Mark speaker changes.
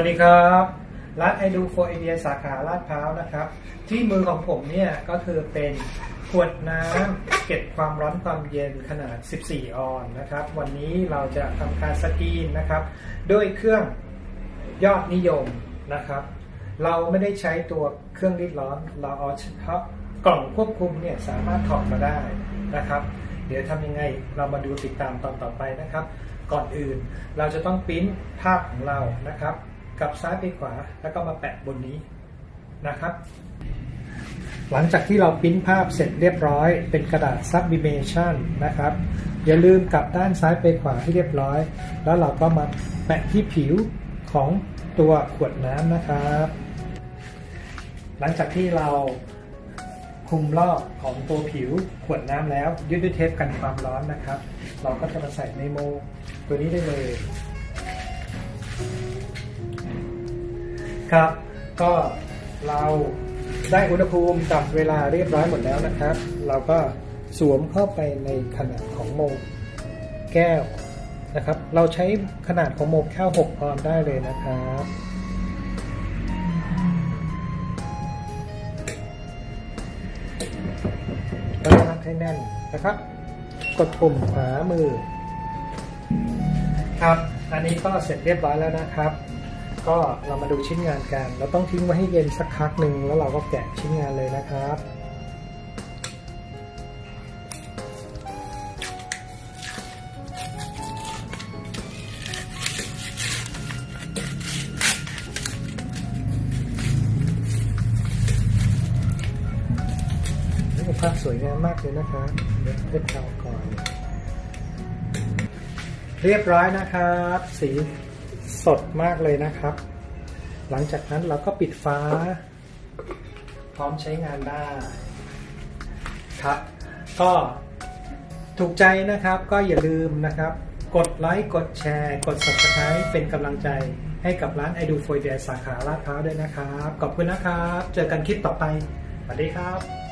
Speaker 1: วัสดีครับร้านไอดูโฟเอเดียสาขาลาดพร้าวนะครับ ที่มือของผมเนี่ยก็คือเป็นขวดน้ำเก็บความร้อนความเย็นขนาด 14 ออนนะครับ วันนี้เราจะทำการสกรีนนะครับ ด้วยเครื่องยอดนิยมนะครับ เราไม่ได้ใช้ตัวเครื่องรีดร้อน เราเอาเฉพาะกล่องควบคุมเนี่ยสามารถถอดมาได้นะครับ เดี๋ยวทำยังไงเรามาดูติดตามตอนต่อไปนะครับ ก่อนอื่นเราจะต้องปริ้นภาพของเรานะครับ กลับซ้ายไปขวาแล้วก็มาแปะบนนี้นะครับ หลังจากที่เราปริ้นภาพเสร็จเรียบร้อย เป็นกระดาษ sublimation นะครับ อย่าลืมกลับด้านซ้ายไปขวาให้เรียบร้อย แล้วเราก็มาแปะที่ผิวของตัวขวดน้ำนะครับ หลังจากที่เราคลุมรอบของตัวผิวขวดน้ำแล้วยึดด้วยเทปกันความร้อนนะครับ เราก็จะมาใส่ในโมตัวนี้ได้เลย ครับ ก็เราได้อุณหภูมิจับเวลาเรียบร้อยหมดแล้วนะครับ เราก็สวมเข้าไปในขนาดของโมแก้วนะครับ เราใช้ขนาดของโมแก้ว6ออนได้เลยนะครับก็มัดให้แน่นนะครับ กดปุ่มขวามือ ครับ อันนี้ก็เสร็จเรียบร้อยแล้วนะครับ ก็เรามาดูชิ้นงานกัน เราต้องทิ้งไว้ให้เย็นสักพักหนึ่งแล้วเราก็แกะชิ้นงานเลยนะครับภาพสวยงามมากเลยนะครับเดี๋ยวเทียบเท่าก่อน เรียบร้อยนะครับ สี สดมากเลยนะครับ หลังจากนั้นเราก็ปิดฟ้า พร้อมใช้งานได้ครับ ก็ถูกใจนะครับก็อย่าลืมนะครับ กดไลค์กดแชร์ กด subscribe เป็นกำลังใจให้กับร้านไอดูโฟยเดียสาขาลาดพร้าวด้วยนะครับ ขอบคุณนะครับ เจอกันคลิปต่อไปสวัสดีครับ